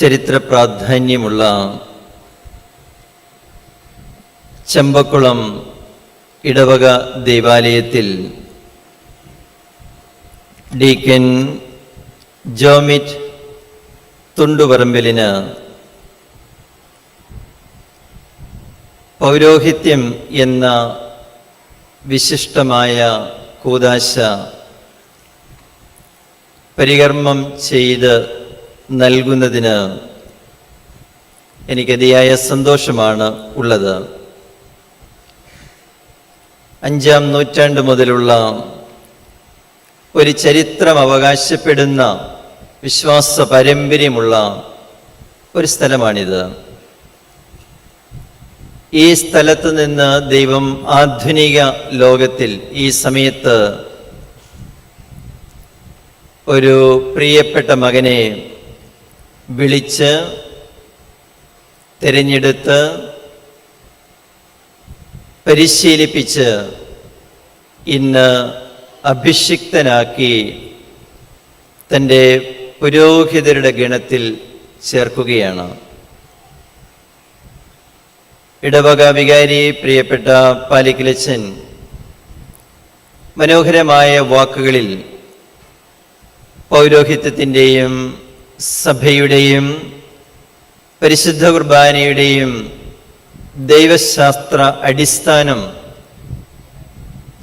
ചരിത്ര പ്രാധാന്യമുള്ള ചെമ്പക്കുളം ഇടവക ദേവാലയത്തിൽ ഡീക്കൻ ജോമിറ്റ് തുണ്ടുപറമ്പലിന് പൗരോഹിത്യം എന്ന വിശിഷ്ടമായ കൂതാശ പരികർമ്മം ചെയ്ത് നൽകുന്നതിന് എനിക്കതിയായ സന്തോഷമാണ് ഉള്ളത്. അഞ്ചാം നൂറ്റാണ്ട് മുതലുള്ള ഒരു ചരിത്രം അവകാശപ്പെടുന്ന വിശ്വാസ പാരമ്പര്യമുള്ള ഒരു സ്ഥലമാണിത്. ഈ സ്ഥലത്ത് നിന്ന് ദൈവം ആധുനിക ലോകത്തിൽ ഈ സമയത്ത് ഒരു പ്രിയപ്പെട്ട മകനെ വിളിച്ച് തിരഞ്ഞെടുത്ത് പരിശീലിപ്പിച്ച് ഇന്ന് അഭിഷിക്തനാക്കി തന്റെ പുരോഹിതരുടെ ഗണത്തിൽ ചേർക്കുകയാണ്. ഇടവക വികാരി പ്രിയപ്പെട്ട പാലിക്കലച്ചൻ മനോഹരമായ വാക്കുകളിൽ പൗരോഹിത്യത്തിന്റെയും സഭയുടെയും പരിശുദ്ധ കുർബാനയുടെയും ദൈവശാസ്ത്ര അടിസ്ഥാനം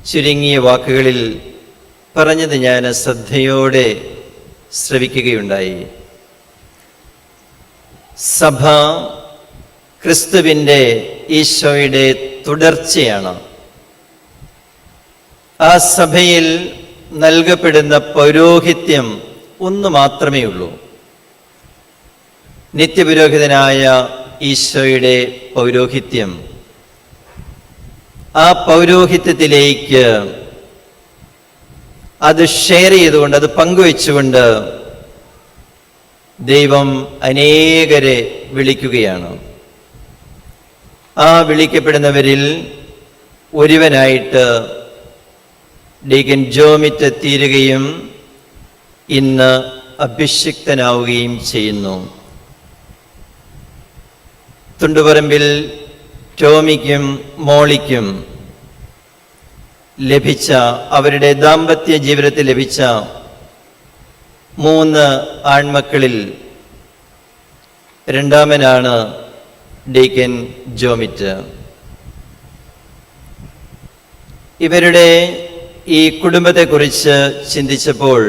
ചുരുങ്ങിയ വാക്കുകളിൽ പറഞ്ഞത് ഞാൻ ശ്രദ്ധയോടെ ശ്രവിക്കുകയുണ്ടായി. സഭ ക്രിസ്തുവിന്റെ ഈശോയുടെ തുടർച്ചയാണ്. ആ സഭയിൽ നൽകപ്പെടുന്ന പൗരോഹിത്യം ഒന്ന് മാത്രമേ ഉള്ളൂ. നിത്യപുരോഹിതനായ ഈശോയുടെ പൗരോഹിത്യം. ആ പൗരോഹിത്യത്തിലേക്ക് അത് ഷെയർ ചെയ്തുകൊണ്ട് അത് പങ്കുവെച്ചുകൊണ്ട് ദൈവം അനേകരെ വിളിക്കുകയാണ്. ആ വിളിക്കപ്പെടുന്നവരിൽ ഒരുവനായിട്ട് ഡീഗൻ ജോമിറ്റ് തീരുകയും ഇന്ന് അഭിഷിക്തനാവുകയും ചെയ്യുന്നു. തുണ്ടുപറമ്പിൽ ടോമിക്കും മോളിക്കും ലഭിച്ച അവരുടെ ദാമ്പത്യ ജീവിതത്തിൽ ലഭിച്ച മൂന്ന് ആൺമക്കളിൽ രണ്ടാമനാണ് ഡീക്കൻ ജോമിറ്റ്. ഇവരുടെ ഈ കുടുംബത്തെക്കുറിച്ച് ചിന്തിച്ചപ്പോൾ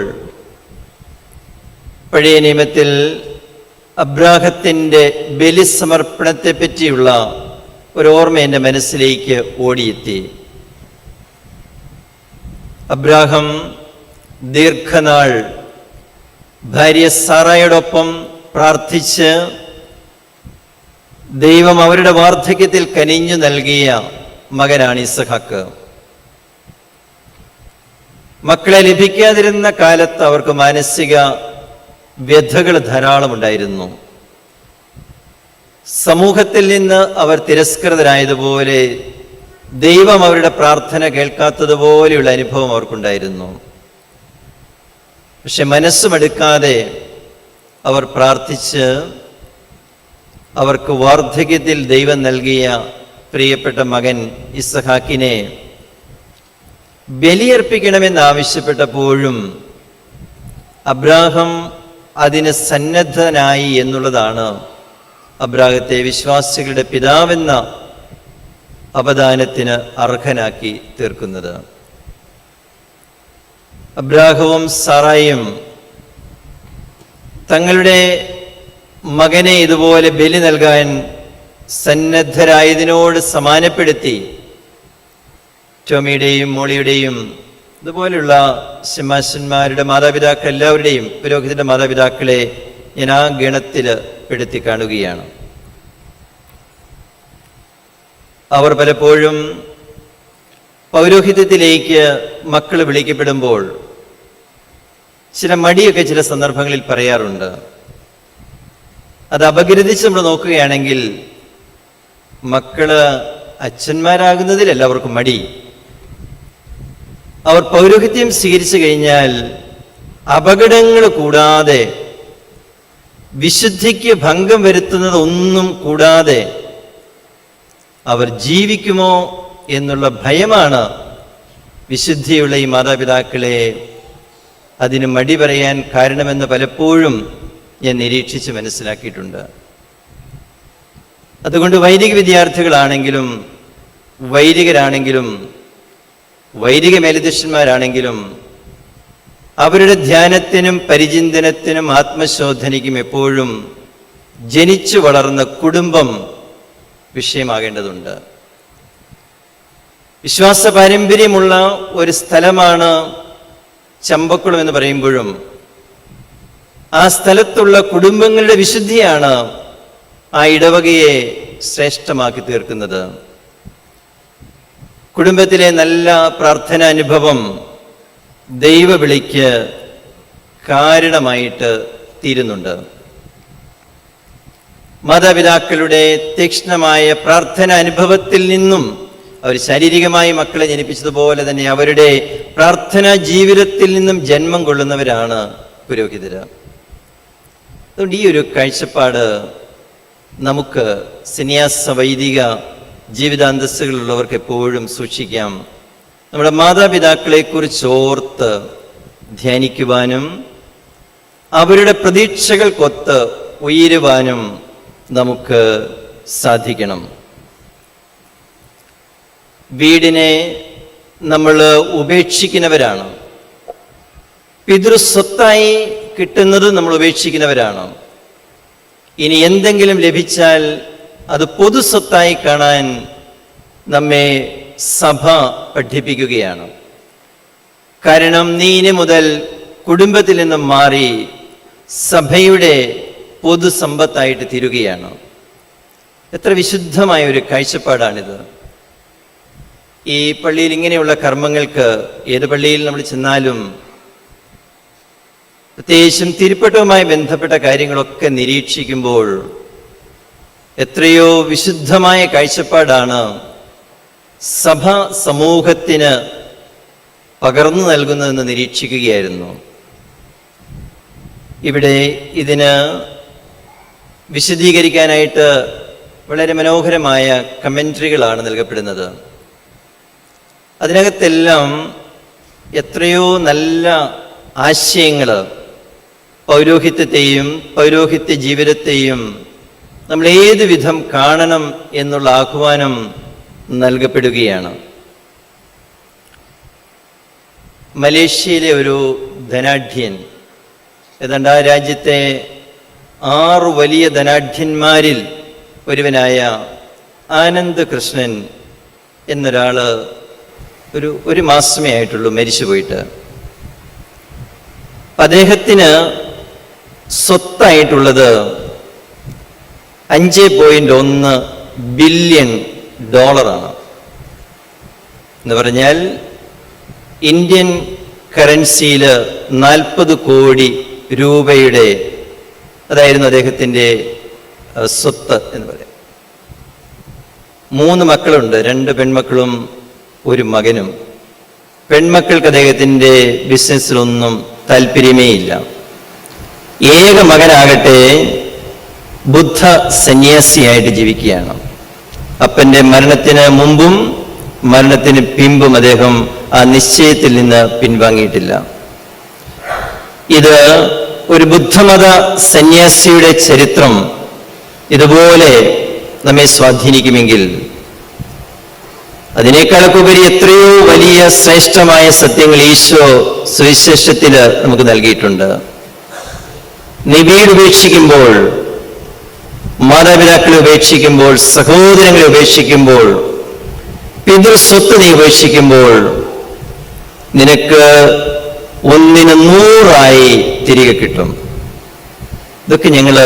പഴയ നിയമത്തിൽ അബ്രാഹത്തിന്റെ ബലിസമർപ്പണത്തെ പറ്റിയുള്ള ഒരു ഓർമ്മ എന്റെ മനസ്സിലേക്ക് ഓടിയെത്തി. അബ്രാഹം ദീർഘനാൾ ഭാര്യ സാറായോടൊപ്പം പ്രാർത്ഥിച്ച് ദൈവം അവരുടെ വാർദ്ധക്യത്തിൽ കനിഞ്ഞു നൽകിയ മകനാണ് ഇസഹാക്ക്. മക്കളെ ലഭിക്കാതിരുന്ന കാലത്ത് അവർക്ക് മാനസിക വ്യഥകൾ ധാരാളമുണ്ടായിരുന്നു. സമൂഹത്തിൽ നിന്ന് അവർ തിരസ്കൃതരായതുപോലെ ദൈവം അവരുടെ പ്രാർത്ഥന കേൾക്കാത്തതുപോലെയുള്ള അനുഭവം അവർക്കുണ്ടായിരുന്നു. പക്ഷെ മനസ്സുമെടുക്കാതെ അവർ പ്രാർത്ഥിച്ച് അവർക്ക് വാർദ്ധക്യത്തിൽ ദൈവം നൽകിയ പ്രിയപ്പെട്ട മകൻ ഇസഹാക്കിനെ ബലിയർപ്പിക്കണമെന്ന് ആവശ്യപ്പെട്ടപ്പോഴും അബ്രാഹം അതിന് സന്നദ്ധനായി എന്നുള്ളതാണ് അബ്രാഹത്തെ വിശ്വാസികളുടെ പിതാവെന്ന അപദാനത്തിന് അർഹനാക്കി തീർക്കുന്നത്. അബ്രാഹവും സറായും തങ്ങളുടെ മകനെ ഇതുപോലെ ബലി നൽകാൻ സന്നദ്ധരായതിനോട് സമാനപ്പെടുത്തി ടോമിയുടെയും മോളിയുടെയും ഇതുപോലുള്ള സിംഹാസന്മാരുടെ മാതാപിതാക്കൾ എല്ലാവരുടെയും പുരോഹിതന്റെ മാതാപിതാക്കളെ ഞാൻ ആ ഗണത്തിൽ പെടുത്തി കാണുകയാണ്. അവർ പലപ്പോഴും പൗരോഹിത്യത്തിലേക്ക് മക്കൾ വിളിക്കപ്പെടുമ്പോൾ ചില മടിയൊക്കെ ചില സന്ദർഭങ്ങളിൽ പറയാറുണ്ട്. അത് അപഗ്രഥിച്ച് നമ്മൾ നോക്കുകയാണെങ്കിൽ മക്കൾ അച്ഛന്മാരാകുന്നതിൽ എല്ലാവർക്കും മടി. അവർ പൗരോഹിത്യം സ്വീകരിച്ചു കഴിഞ്ഞാൽ അപകടങ്ങൾ കൂടാതെ വിശുദ്ധിക്ക് ഭംഗം വരുത്തുന്നത് ഒന്നും കൂടാതെ അവർ ജീവിക്കുമോ എന്നുള്ള ഭയമാണ് വിശുദ്ധിയുള്ള ഈ മാതാപിതാക്കളെ അതിന് മടി പറയാൻ കാരണമെന്ന് പലപ്പോഴും ഞാൻ നിരീക്ഷിച്ച് മനസ്സിലാക്കിയിട്ടുണ്ട്. അതുകൊണ്ട് വൈദിക വിദ്യാർത്ഥികളാണെങ്കിലും വൈദികരാണെങ്കിലും വൈദിക മേലധ്യക്ഷന്മാരാണെങ്കിലും അവരുടെ ധ്യാനത്തിനും പരിചിന്തനത്തിനും ആത്മശോധനയ്ക്കും എപ്പോഴും ജനിച്ചു വളർന്ന കുടുംബം വിഷയമാകേണ്ടതുണ്ട്. വിശ്വാസ പാരമ്പര്യമുള്ള ഒരു സ്ഥലമാണ് ചമ്പക്കുളം എന്ന് പറയുമ്പോഴും ആ സ്ഥലത്തുള്ള കുടുംബങ്ങളുടെ വിശുദ്ധിയാണ് ആ ഇടവകയെ ശ്രേഷ്ഠമാക്കി തീർക്കുന്നത്. കുടുംബത്തിലെ നല്ല പ്രാർത്ഥനാനുഭവം ദൈവവിളിക്ക് കാരണമായിട്ട് തീരുന്നുണ്ട്. മാതാപിതാക്കളുടെ തീക്ഷ്ണമായ പ്രാർത്ഥന അനുഭവത്തിൽ നിന്നും അവർ ശാരീരികമായി മക്കളെ ജനിപ്പിച്ചതുപോലെ തന്നെ അവരുടെ പ്രാർത്ഥനാ ജീവിതത്തിൽ നിന്നും ജന്മം കൊള്ളുന്നവരാണ് പുരോഹിതര് അതുകൊണ്ട് ഈ ഒരു കാഴ്ചപ്പാട് നമുക്ക് സന്യാസ വൈദിക ജീവിതാന്തസ്സുകളുള്ളവർക്ക് എപ്പോഴും സൂക്ഷിക്കാം. നമ്മുടെ മാതാപിതാക്കളെ കുറിച്ച് ഓർത്ത് ധ്യാനിക്കുവാനും അവരുടെ പ്രതീക്ഷകൾക്കൊത്ത് ഉയരുവാനും നമുക്ക് സാധിക്കണം. വീടിനെ നമ്മൾ ഉപേക്ഷിക്കുന്നവരാണ്. പിതൃസ്വത്തായി കിട്ടുന്നത് നമ്മൾ ഉപേക്ഷിക്കുന്നവരാണ്. ഇനി എന്തെങ്കിലും ലഭിച്ചാൽ അത് പൊതുസ്വത്തായി കാണാൻ നമ്മെ സഭ പഠിപ്പിക്കുകയാണ്. കാരണം നീ ഇനി മുതൽ കുടുംബത്തിൽ നിന്നും മാറി സഭയുടെ പൊതുസമ്പത്തായിട്ട് തീരുകയാണ്. എത്ര വിശുദ്ധമായ ഒരു കാഴ്ചപ്പാടാണിത്. ഈ പള്ളിയിൽ ഇങ്ങനെയുള്ള കർമ്മങ്ങൾക്ക് ഏത് പള്ളിയിൽ നമ്മൾ ചെന്നാലും പ്രത്യേകിച്ചും തിരുപ്പട്ടവുമായി ബന്ധപ്പെട്ട കാര്യങ്ങളൊക്കെ നിരീക്ഷിക്കുമ്പോൾ എത്രയോ വിശുദ്ധമായ കാഴ്ചപ്പാടാണ് സഭ സമൂഹത്തിന് പകർന്നു നൽകുന്നതെന്ന് നിരീക്ഷിക്കുകയായിരുന്നു. ഇവിടെ ഇതിന് വിശദീകരിക്കാനായിട്ട് വളരെ മനോഹരമായ കമൻട്രികളാണ് നൽകപ്പെടുന്നത്. അതിനകത്തെല്ലാം എത്രയോ നല്ല ആശയങ്ങൾ പൗരോഹിത്യത്തെയും പൗരോഹിത്യ ജീവിതത്തെയും നമ്മൾ ഏത് വിധം കാണണം എന്നുള്ള ആഹ്വാനം നൽകപ്പെടുകയാണ്. മലേഷ്യയിലെ ഒരു ധനാഢ്യൻ ഏതാണ്ട് ആ രാജ്യത്തെ ആറ് വലിയ ധനാഢ്യന്മാരിൽ ഒരുവനായ ആനന്ദ് കൃഷ്ണൻ എന്നൊരാൾ ഒരു ഒരു മാസമേ ആയിട്ടുള്ളൂ മരിച്ചു പോയിട്ട്. അദ്ദേഹത്തിന് സ്വത്തായിട്ടുള്ളത് അഞ്ച് പോയിന്റ് ഒന്ന് ബില്യൺ ഡോളറാണ്. എന്ന് പറഞ്ഞാൽ ഇന്ത്യൻ കറൻസിയിൽ നാൽപ്പത് കോടി രൂപയുടെ അതായിരുന്നു അദ്ദേഹത്തിന്റെ സ്വത്ത് എന്ന് പറയാം. മൂന്ന് മക്കളുണ്ട്. രണ്ട് പെൺമക്കളും ഒരു മകനും. പെൺമക്കൾക്ക് അദ്ദേഹത്തിന്റെ ബിസിനസ്സിലൊന്നും താല്പര്യമേ ഇല്ല. ഏക മകനാകട്ടെ ബുദ്ധ സന്യാസിയായിട്ട് ജീവിക്കുകയാണ്. അപ്പന്റെ മരണത്തിന് മുമ്പും മരണത്തിന് പിമ്പും അദ്ദേഹം ആ നിശ്ചയത്തിൽ നിന്ന് പിൻവാങ്ങിയിട്ടില്ല. ഇത് ഒരു ബുദ്ധമത സന്യാസിയുടെ ചരിത്രം ഇതുപോലെ നമ്മെ സ്വാധീനിക്കുമെങ്കിൽ അതിനേക്കാളൊക്കെ ഉപരി എത്രയോ വലിയ ശ്രേഷ്ഠമായ സത്യങ്ങൾ ഈശോ സുവിശേഷത്തിൽ നമുക്ക് നൽകിയിട്ടുണ്ട്. നീ വീട് ഉപേക്ഷിക്കുമ്പോൾ മാതാപിതാക്കളെ ഉപേക്ഷിക്കുമ്പോൾ സഹോദരങ്ങളെ ഉപേക്ഷിക്കുമ്പോൾ പിതൃസ്വത്ത് നീ ഉപേക്ഷിക്കുമ്പോൾ നിനക്ക് ഒന്നിന് നൂറായി തിരികെ കിട്ടും. ഇതൊക്കെ ഞങ്ങൾ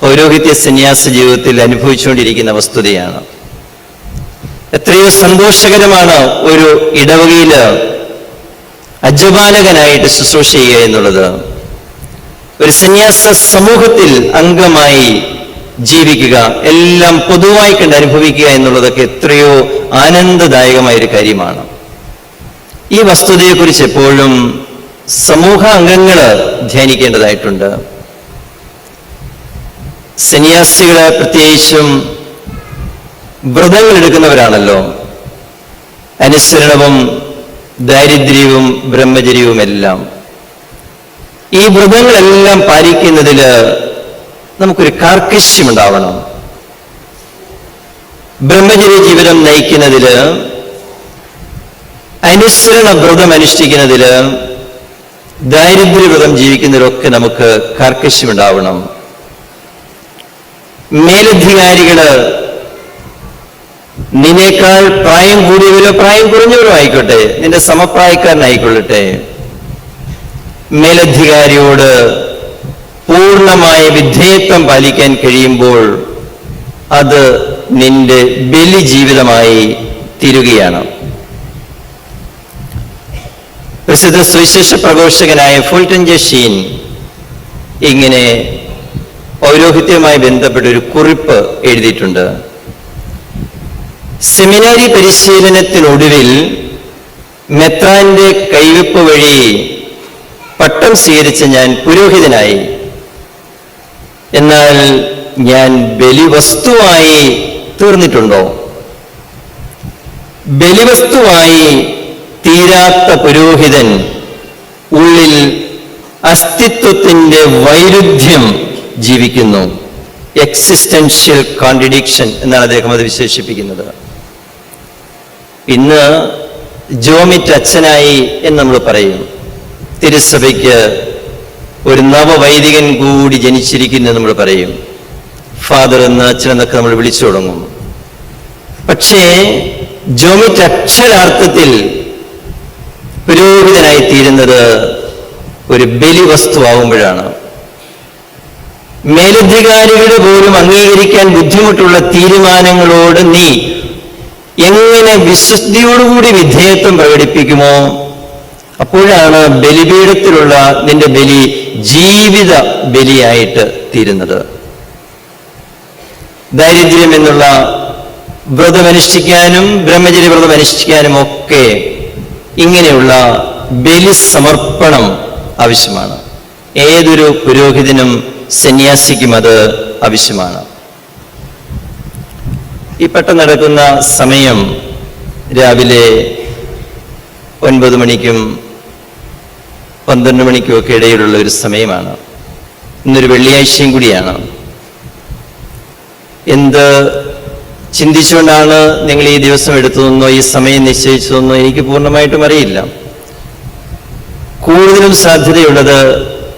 പൗരോഹിത്യ സന്യാസ ജീവിതത്തിൽ അനുഭവിച്ചുകൊണ്ടിരിക്കുന്ന വസ്തുതയാണ്. എത്രയോ സന്തോഷകരമാണ് ഒരു ഇടവകയിൽ അജപാലകനായിട്ട് ശുശ്രൂഷ ചെയ്യുക എന്നുള്ളത്. ഒരു സന്യാസ സമൂഹത്തിൽ അംഗമായി ജീവിക്കുക എല്ലാം പൊതുവായി കണ്ട് അനുഭവിക്കുക എന്നുള്ളതൊക്കെ എത്രയോ ആനന്ദദായകമായ ഒരു കാര്യമാണ്. ഈ വസ്തുതയെക്കുറിച്ച് എപ്പോഴും സമൂഹ അംഗങ്ങൾ ധ്യാനിക്കേണ്ടതായിട്ടുണ്ട്. സന്യാസികൾ പ്രത്യേകിച്ചും വ്രതങ്ങൾ എടുക്കുന്നവരാണല്ലോ അനുസരണവും ദാരിദ്ര്യവും ബ്രഹ്മചര്യവുമെല്ലാം. ഈ വ്രതങ്ങളെല്ലാം പാലിക്കുന്നതിൽ നമുക്കൊരു കാർക്കശ്യമുണ്ടാവണം. ബ്രഹ്മചര്യ ജീവിതം നയിക്കുന്നതിൽ അനുസരണ വ്രതം അനുഷ്ഠിക്കുന്നതിൽ ദാരിദ്ര്യവ്രതം ജീവിക്കുന്നതിലൊക്കെ നമുക്ക് കാർക്കശ്യമുണ്ടാവണം. മേലധികാരികൾ നിന്നേക്കാൾ പ്രായം കൂടിയവരോ പ്രായം കുറഞ്ഞവരോ ആയിക്കോട്ടെ നിന്റെ സമപ്രായക്കാരനായിക്കൊള്ളട്ടെ. മേലധികാരിയോട് പൂർണമായ വിധേയത്വം പാലിക്കാൻ കഴിയുമ്പോൾ അത് നിന്റെ ബലി ജീവിതമായി തീരുകയാണ്. പ്രസിദ്ധ സുവിശേഷ പ്രഘോഷകനായ ഫുൾട്ടൻ ജഷീൻ ഇങ്ങനെ പൗരോഹിത്യവുമായി ബന്ധപ്പെട്ട ഒരു കുറിപ്പ് എഴുതിയിട്ടുണ്ട്. സെമിനാരി പരിശീലനത്തിനൊടുവിൽ മെത്രാന്റെ കൈവെപ്പ് വഴി പട്ടം സ്വീകരിച്ച ഞാൻ പുരോഹിതനായി. എന്നാൽ ഞാൻ ബലിവസ്തുവായി തീർന്നിട്ടുണ്ടോ? ബലിവസ്തുവായി തീരാത്ത പുരോഹിതൻ ഉള്ളിൽ അസ്തിത്വത്തിന്റെ വൈരുദ്ധ്യം ജീവിക്കുന്നു. എക്സിസ്റ്റൻഷ്യൽ കോൺട്രഡിക്ഷൻ എന്നാണ് അദ്ദേഹം അത് വിശേഷിപ്പിക്കുന്നത്. ഇന്ന് ജോമിറ്റ് അച്ഛനായി എന്ന് നമ്മൾ പറയും. തിരുസഭയ്ക്ക് ഒരു നവവൈദികൻ കൂടി ജനിച്ചിരിക്കുന്നു നമ്മൾ പറയും. ഫാദർ എന്ന് അച്ഛൻ എന്നൊക്കെ നമ്മൾ വിളിച്ചു തുടങ്ങും. പക്ഷേ ജോമിറ്റ് അക്ഷരാർത്ഥത്തിൽ പുരോഹിതനായി തീരുന്നത് ഒരു ബലി വസ്തുവാകുമ്പോഴാണ്. മേലധികാരികളുടെ പോലും അംഗീകരിക്കാൻ ബുദ്ധിമുട്ടുള്ള തീരുമാനങ്ങളോട് നീ എങ്ങനെ വിശ്വസ്തിയോടുകൂടി വിധേയത്വം പ്രകടിപ്പിക്കുമോ? അപ്പോഴാണ് ബലിപീഠത്തിലുള്ള നിന്റെ ബലി ജീവിത ബലിയായിട്ട് തീരുന്നത്. ദാരിദ്ര്യം എന്നുള്ള വ്രതമനുഷ്ഠിക്കാനും ബ്രഹ്മചര്യ വ്രതം അനുഷ്ഠിക്കാനും ഒക്കെ ഇങ്ങനെയുള്ള ബലി സമർപ്പണം ആവശ്യമാണ്. ഏതൊരു പുരോഹിതനും സന്യാസിക്കും അത് ആവശ്യമാണ്. ഈ പെട്ടെന്ന് നടക്കുന്ന സമയം രാവിലെ ഒൻപത് മണിക്കും പന്ത്രണ്ട് മണിക്കുമൊക്കെ ഇടയിലുള്ള ഒരു സമയമാണ്. ഇന്നൊരു വെള്ളിയാഴ്ചയും കൂടിയാണ്. എന്ത് ചിന്തിച്ചുകൊണ്ടാണ് നിങ്ങൾ ഈ ദിവസം എടുത്തതെന്നോ ഈ സമയം നിശ്ചയിച്ചതെന്നോ എനിക്ക് പൂർണമായിട്ടും അറിയില്ല. കൂടുതലും സാധ്യതയുള്ളത്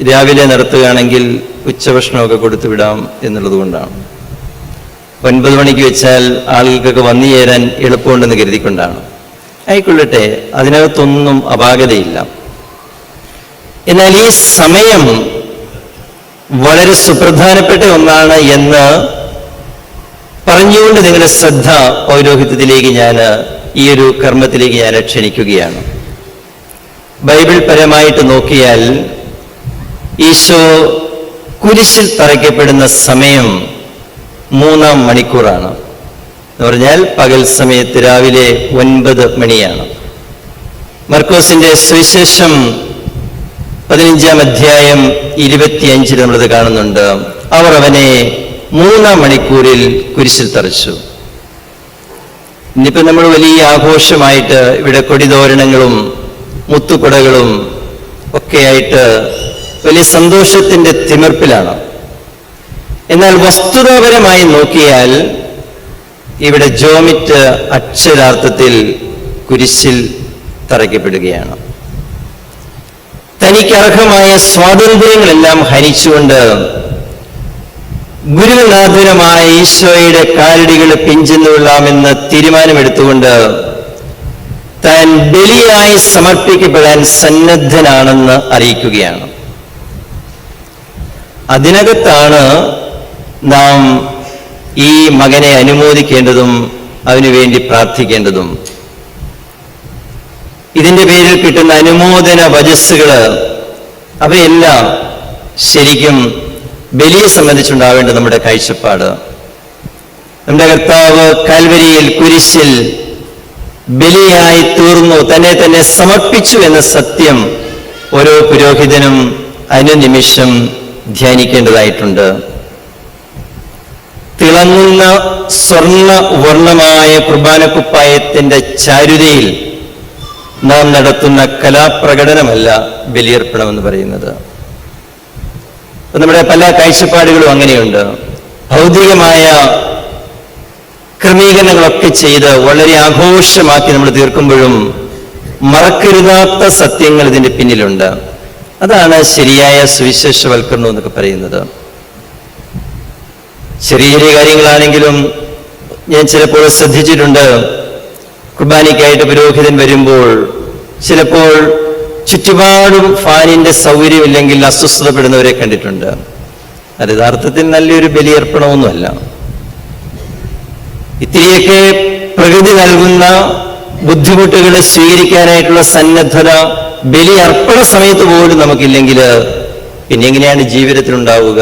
രാവിലെ നടത്തുകയാണെങ്കിൽ ഉച്ചഭക്ഷണമൊക്കെ കൊടുത്തു വിടാം എന്നുള്ളത് കൊണ്ടാണ് ഒൻപത് മണിക്ക് വെച്ചാൽ ആളുകൾക്കൊക്കെ വന്നു ചേരാൻ എളുപ്പമുണ്ടെന്ന് കരുതിക്കൊണ്ടാണ്. ആയിക്കൊള്ളട്ടെ അതിനകത്തൊന്നും അപാകതയില്ല. എന്നാൽ ഈ സമയം വളരെ സുപ്രധാനപ്പെട്ട ഒന്നാണ് എന്ന് പറഞ്ഞുകൊണ്ട് നിങ്ങളുടെ ശ്രദ്ധ പൗരോഹിത്യത്തിലേക്ക് ഞാൻ ഈ ഒരു കർമ്മത്തിലേക്ക് ഞാൻ ക്ഷണിക്കുകയാണ്. ബൈബിൾ പരമായിട്ട് നോക്കിയാൽ ഈശോ കുരിശിൽ തറയ്ക്കപ്പെടുന്ന സമയം മൂന്നാം മണിക്കൂറാണ്. എന്ന് പറഞ്ഞാൽ പകൽ സമയത്ത് രാവിലെ ഒൻപത് മണിയാണ്. മർക്കോസിന്റെ സുവിശേഷം പതിനഞ്ചാം അധ്യായം ഇരുപത്തിയഞ്ചിൽ നമ്മളത് കാണുന്നുണ്ട്. അവർ അവനെ മൂന്നാം മണിക്കൂറിൽ കുരിശിൽ തറച്ചു. ഇന്നിപ്പോ നമ്മൾ വലിയ ആഘോഷമായിട്ട് ഇവിടെ കൊടിതോരണങ്ങളും മുത്തുകുടകളും ഒക്കെയായിട്ട് വലിയ സന്തോഷത്തിന്റെ തിമിർപ്പിലാണ്. എന്നാൽ വസ്തുതാപരമായി നോക്കിയാൽ ഇവിടെ ജോമിറ്റ് അക്ഷരാർത്ഥത്തിൽ കുരിശിൽ തറയ്ക്കപ്പെടുകയാണ്. തനിക്ക് അർഹമായ സ്വാതന്ത്ര്യങ്ങളെല്ലാം ഹരിച്ചുകൊണ്ട് ഗുരുനാഥുരമായ ഈശോയുടെ കാലടികൾ പിഞ്ചെന്നുകൊള്ളാമെന്ന് തീരുമാനമെടുത്തുകൊണ്ട് താൻ ബലിയായി സമർപ്പിക്കപ്പെടാൻ സന്നദ്ധനാണെന്ന് അറിയിക്കുകയാണ്. അതിനകത്താണ് നാം ഈ മകനെ അനുമോദിക്കേണ്ടതും അതിനുവേണ്ടി പ്രാർത്ഥിക്കേണ്ടതും. ഇതിന്റെ പേരിൽ കിട്ടുന്ന അനുമോദന വജസ്സുകൾ അവയെല്ലാം ശരിക്കും ബലിയെ സംബന്ധിച്ചുണ്ടാവേണ്ട നമ്മുടെ കാഴ്ചപ്പാട്. നമ്മുടെ കർത്താവ് കാൽവരിയിൽ കുരിശിൽ ബലിയായി തീർന്നു തന്നെ തന്നെ സമർപ്പിച്ചു എന്ന സത്യം ഓരോ പുരോഹിതനും അനുനിമിഷം ധ്യാനിക്കേണ്ടതായിട്ടുണ്ട്. തിളങ്ങുന്ന സ്വർണ വർണമായ കുർബാനക്കുപ്പായത്തിന്റെ ചാരുതയിൽ നാം നടത്തുന്ന കലാപ്രകടനമല്ല ബലിയർപ്പണം എന്ന് പറയുന്നത്. നമ്മുടെ പല കാഴ്ചപ്പാടുകളും അങ്ങനെയുണ്ട്. ഭൗതികമായ ക്രമീകരണങ്ങളൊക്കെ ചെയ്ത് വളരെ ആഘോഷമാക്കി നമ്മൾ തീർക്കുമ്പോഴും മറക്കരുതാത്ത സത്യങ്ങൾ ഇതിന്റെ പിന്നിലുണ്ട്. അതാണ് ശരിയായ സുവിശേഷവൽക്കരണം എന്നൊക്കെ പറയുന്നത്. ചെറിയ ചെറിയ കാര്യങ്ങളാണെങ്കിലും ഞാൻ ചിലപ്പോൾ ശ്രദ്ധിച്ചിട്ടുണ്ട്. കുർബാനയ്ക്കായിട്ട് പുരോഹിതൻ വരുമ്പോൾ ചിലപ്പോൾ ചുറ്റുപാടും ഫാനിന്റെ സൗകര്യമില്ലെങ്കിൽ അസ്വസ്ഥതപ്പെടുന്നവരെ കണ്ടിട്ടുണ്ട്. അത് യഥാർത്ഥത്തിൽ നല്ലൊരു ബലിയർപ്പണമൊന്നുമല്ല. ഇത്തിരിയൊക്കെ പ്രകൃതി നൽകുന്ന ബുദ്ധിമുട്ടുകളെ സ്വീകരിക്കാനായിട്ടുള്ള സന്നദ്ധത ബലി അർപ്പണ സമയത്ത് പോലും നമുക്കില്ലെങ്കിൽ പിന്നെ എങ്ങനെയാണ് ജീവിതത്തിൽ ഉണ്ടാവുക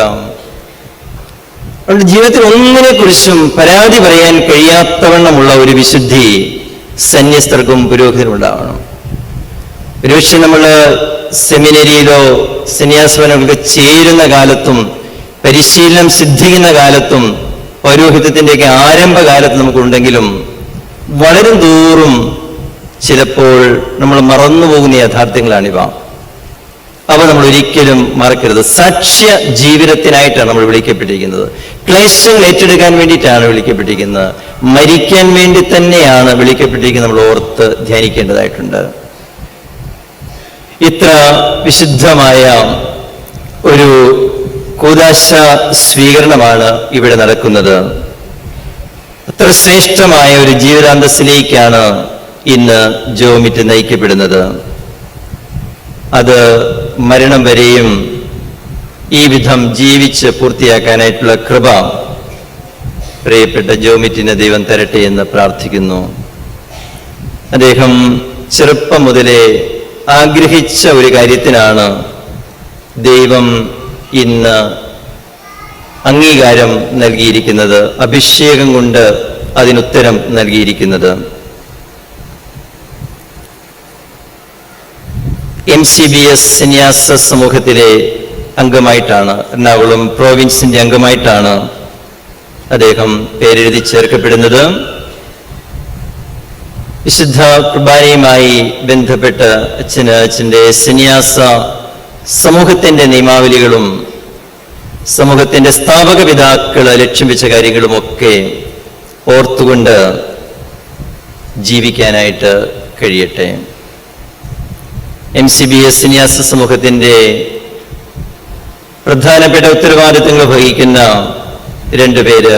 അതുകൊണ്ട് ജീവിതത്തിൽ ഒന്നിനെക്കുറിച്ചും പരാതി പറയാൻ കഴിയാത്തവണ്ണമുള്ള ഒരു വിശുദ്ധി സന്യസ്തർക്കും പുരോഹിതരും ഉണ്ടാവണം. ഒരുപക്ഷെ നമ്മൾ സെമിനരിയിലോ സന്യാസവനൊക്കെ ചേരുന്ന കാലത്തും പരിശീലനം സിദ്ധിക്കുന്ന കാലത്തും പൗരോഹിത്യത്തിന്റെയൊക്കെ ആരംഭകാലത്ത് നമുക്കുണ്ടെങ്കിലും വളരും തോറും ചിലപ്പോൾ നമ്മൾ മറന്നുപോകുന്ന യാഥാർത്ഥ്യങ്ങളാണിവ. അവ നമ്മൾ ഒരിക്കലും മറക്കരുത്. സാക്ഷ്യ ജീവിതത്തിനായിട്ടാണ് നമ്മൾ വിളിക്കപ്പെട്ടിരിക്കുന്നത്. ക്ലേശങ്ങൾ ഏറ്റെടുക്കാൻ വേണ്ടിയിട്ടാണ് വിളിക്കപ്പെട്ടിരിക്കുന്നത്. മരിക്കാൻ വേണ്ടി തന്നെയാണ് വിളിക്കപ്പെട്ടിരിക്കുന്നത്. നമ്മൾ ഓർത്ത് ധ്യാനിക്കേണ്ടതായിട്ടുണ്ട്. ഇത്ര വിശുദ്ധമായ ഒരു കൂതാശ സ്വീകരണമാണ് ഇവിടെ നടക്കുന്നത്. അത്ര ശ്രേഷ്ഠമായ ഒരു ജീവിതാന്തസ്സിലേക്കാണ് ഇന്ന് ജോമിറ്റ് നയിക്കപ്പെടുന്നത്. അത് മരണം വരെയും ഈ വിധം ജീവിച്ച് പൂർത്തിയാക്കാനായിട്ടുള്ള കൃപ പ്രിയപ്പെട്ട ജോമിറ്റിന് ദൈവം തരട്ടെ എന്ന് പ്രാർത്ഥിക്കുന്നു. അദ്ദേഹം ചെറുപ്പം മുതലേ ആഗ്രഹിച്ച ഒരു കാര്യത്തിനാണ് ദൈവം ഇന്ന് അംഗീകാരം നൽകിയിരിക്കുന്നത് അഭിഷേകം കൊണ്ട് അതിനുത്തരം നൽകിയിരിക്കുന്നത്. എം സി ബി എസ് സന്യാസ സമൂഹത്തിലെ അംഗമായിട്ടാണ് എറണാകുളം പ്രോവിൻസിന്റെ അംഗമായിട്ടാണ് അദ്ദേഹം പേരെഴുതി ചേർക്കപ്പെടുന്നത്. വിശുദ്ധ കുർബാനയുമായി ബന്ധപ്പെട്ട് അച്ഛന് അച്ഛന്റെ സന്യാസ സമൂഹത്തിന്റെ നിയമാവലികളും സമൂഹത്തിന്റെ സ്ഥാപക പിതാക്കൾ ലക്ഷ്യം വെച്ച കാര്യങ്ങളുമൊക്കെ ഓർത്തുകൊണ്ട് ജീവിക്കാനായിട്ട് കഴിയട്ടെ. എം സി ബി എസ് സന്യാസ സമൂഹത്തിന്റെ പ്രധാനപ്പെട്ട ഉത്തരവാദിത്തങ്ങൾ വഹിക്കുന്ന രണ്ടുപേര്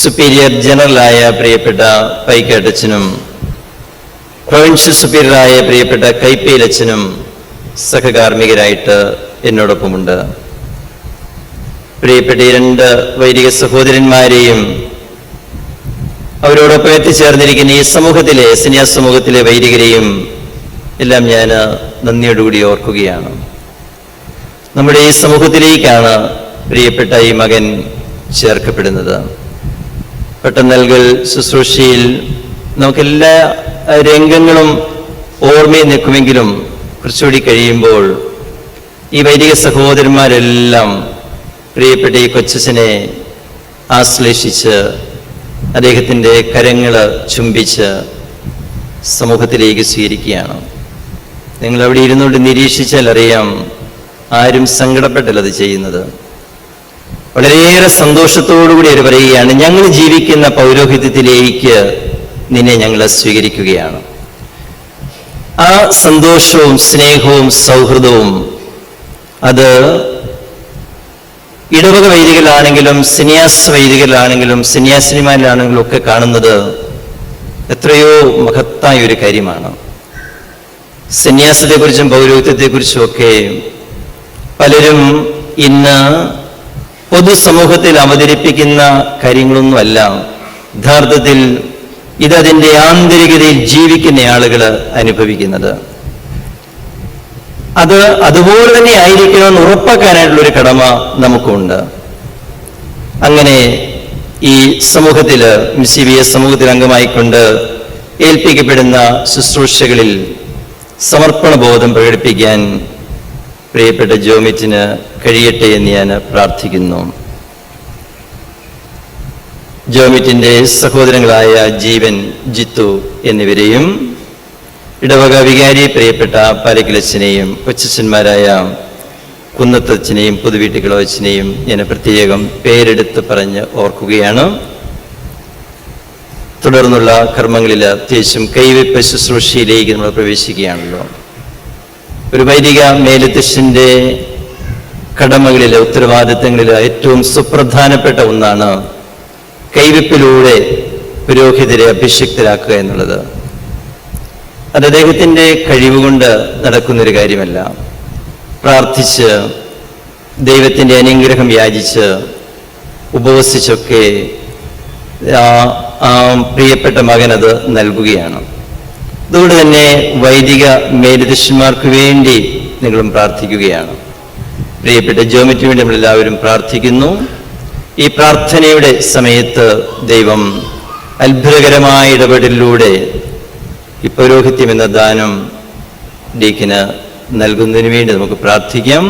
സുപ്പീരിയർ ജനറലായ പ്രിയപ്പെട്ട പൈക്കാട്ടച്ചനും പ്രൊവിൻഷ്യൽ സുപ്പീരിയറായ പ്രിയപ്പെട്ട കൈപ്പേലച്ചനും സഹകാർമ്മികരായിട്ട് എന്നോടൊപ്പമുണ്ട്. പ്രിയപ്പെട്ട രണ്ട് വൈദിക സഹോദരന്മാരെയും അവരോടൊപ്പം എത്തിച്ചേർന്നിരിക്കുന്ന ഈ സമൂഹത്തിലെ സന്യാസ സമൂഹത്തിലെ വൈദികരെയും എല്ലാം ഞാൻ നന്ദിയോടുകൂടി ഓർക്കുകയാണ്. നമ്മുടെ ഈ സമൂഹത്തിലേക്കാണ് പ്രിയപ്പെട്ട ഈ മകൻ ചേർക്കപ്പെടുന്നത്. പെട്ടെന്ന് നൽകൽ ശുശ്രൂഷയിൽ നമുക്കെല്ലാ രംഗങ്ങളും ഓർമ്മയിൽ നിൽക്കുമെങ്കിലും കുറച്ചുകൂടി കഴിയുമ്പോൾ ഈ വൈദിക സഹോദരന്മാരെല്ലാം പ്രിയപ്പെട്ട ഈ കൊച്ചനെ ആശ്ലേഷിച്ച് അദ്ദേഹത്തിന്റെ കരങ്ങൾ ചുംബിച്ച് സമൂഹത്തിലേക്ക് സ്വീകരിക്കുകയാണ്. നിങ്ങൾ അവിടെ ഇരുന്നുകൊണ്ട് നിരീക്ഷിച്ചാൽ അറിയാം ആരും സങ്കടപ്പെട്ടല്ല അത് ചെയ്യുന്നത്. വളരെയേറെ സന്തോഷത്തോടുകൂടി അവർ പറയുകയാണ് ഞങ്ങൾ ജീവിക്കുന്ന പൗരോഹിത്യത്തിലേക്ക് നിന്നെ ഞങ്ങൾ സ്വീകരിക്കുകയാണ്. ആ സന്തോഷവും സ്നേഹവും സൗഹൃദവും അത് ഇടവക വൈദികളാണെങ്കിലും സന്യാസ വൈദികളാണെങ്കിലും സന്യാസിനിമാരിലാണെങ്കിലും ഒക്കെ കാണുന്നത് എത്രയോ മഹത്തായ ഒരു കാര്യമാണ്. സന്യാസത്തെക്കുറിച്ചും പൗരോഹിത്യത്തെക്കുറിച്ചും ഒക്കെ പലരും ഇന്ന് പൊതുസമൂഹത്തിൽ അവതരിപ്പിക്കുന്ന കാര്യങ്ങളൊന്നുമല്ല. യഥാർത്ഥത്തിൽ ഇതതിന്റെ ആന്തരികതയിൽ ജീവിക്കുന്ന ആളുകൾ അനുഭവിക്കുന്നത്. അത് അതുപോലെ തന്നെ ആയിരിക്കണമെന്ന് ഉറപ്പാക്കാനായിട്ടുള്ള ഒരു കടമ നമുക്കുണ്ട്. അങ്ങനെ ഈ സമൂഹത്തിൽ സി ബി എസ് സമൂഹത്തിൽ അംഗമായിക്കൊണ്ട് ഏൽപ്പിക്കപ്പെടുന്ന ശുശ്രൂഷകളിൽ സമർപ്പണബോധം പ്രകടിപ്പിക്കാൻ പ്രിയപ്പെട്ട ജോമിറ്റിന് കഴിയട്ടെ എന്ന് ഞാൻ പ്രാർത്ഥിക്കുന്നു. ജോമിറ്റിന്റെ സഹോദരങ്ങളായ ജീവൻ ജിത്തു എന്നിവരെയും ഇടവക വികാരി പ്രിയപ്പെട്ട പാലക്കിലച്ചനെയും കൊച്ചച്ഛന്മാരായ കുന്നത്തച്ഛനെയും പുതുവീട്ടുകളച്ചനെയും ഞാൻ പ്രത്യേകം പേരെടുത്ത് പറഞ്ഞ് ഓർക്കുകയാണ്. തുടർന്നുള്ള കർമ്മങ്ങളിൽ അത്യാവശ്യം കൈവയ്പ ശുശ്രൂഷയിലേക്ക് നമ്മൾ പ്രവേശിക്കുകയാണല്ലോ. ഒരു വൈദിക മേലധ്യക്ഷന്റെ കടമകളിലെ ഉത്തരവാദിത്തങ്ങളിലെ ഏറ്റവും സുപ്രധാനപ്പെട്ട ഒന്നാണ് കൈവെപ്പിലൂടെ പുരോഹിതരെ അഭിഷിക്തരാക്കുക എന്നുള്ളത്. അത് അദ്ദേഹത്തിന്റെ കഴിവുകൊണ്ട് നടക്കുന്നൊരു കാര്യമല്ല. പ്രാർത്ഥിച്ച് ദൈവത്തിന്റെ അനുഗ്രഹം യാചിച്ച് ഉപവസിച്ചൊക്കെ ആ പ്രിയപ്പെട്ട മകനത് നൽകുകയാണ്. അതുകൊണ്ട് തന്നെ വൈദിക മേലധ്യക്ഷന്മാർക്ക് വേണ്ടി നിങ്ങളും പ്രാർത്ഥിക്കുകയാണ്. പ്രിയപ്പെട്ട ജോമിറ്റിന് വേണ്ടി നമ്മളെല്ലാവരും പ്രാർത്ഥിക്കുന്നു. ഈ പ്രാർത്ഥനയുടെ സമയത്ത് ദൈവം അത്ഭുതകരമായ ഇടപെടലിലൂടെ ഈ പൗരോഹിത്യം എന്ന ദാനം ഡീക്കിന് നൽകുന്നതിന് വേണ്ടി നമുക്ക് പ്രാർത്ഥിക്കാം.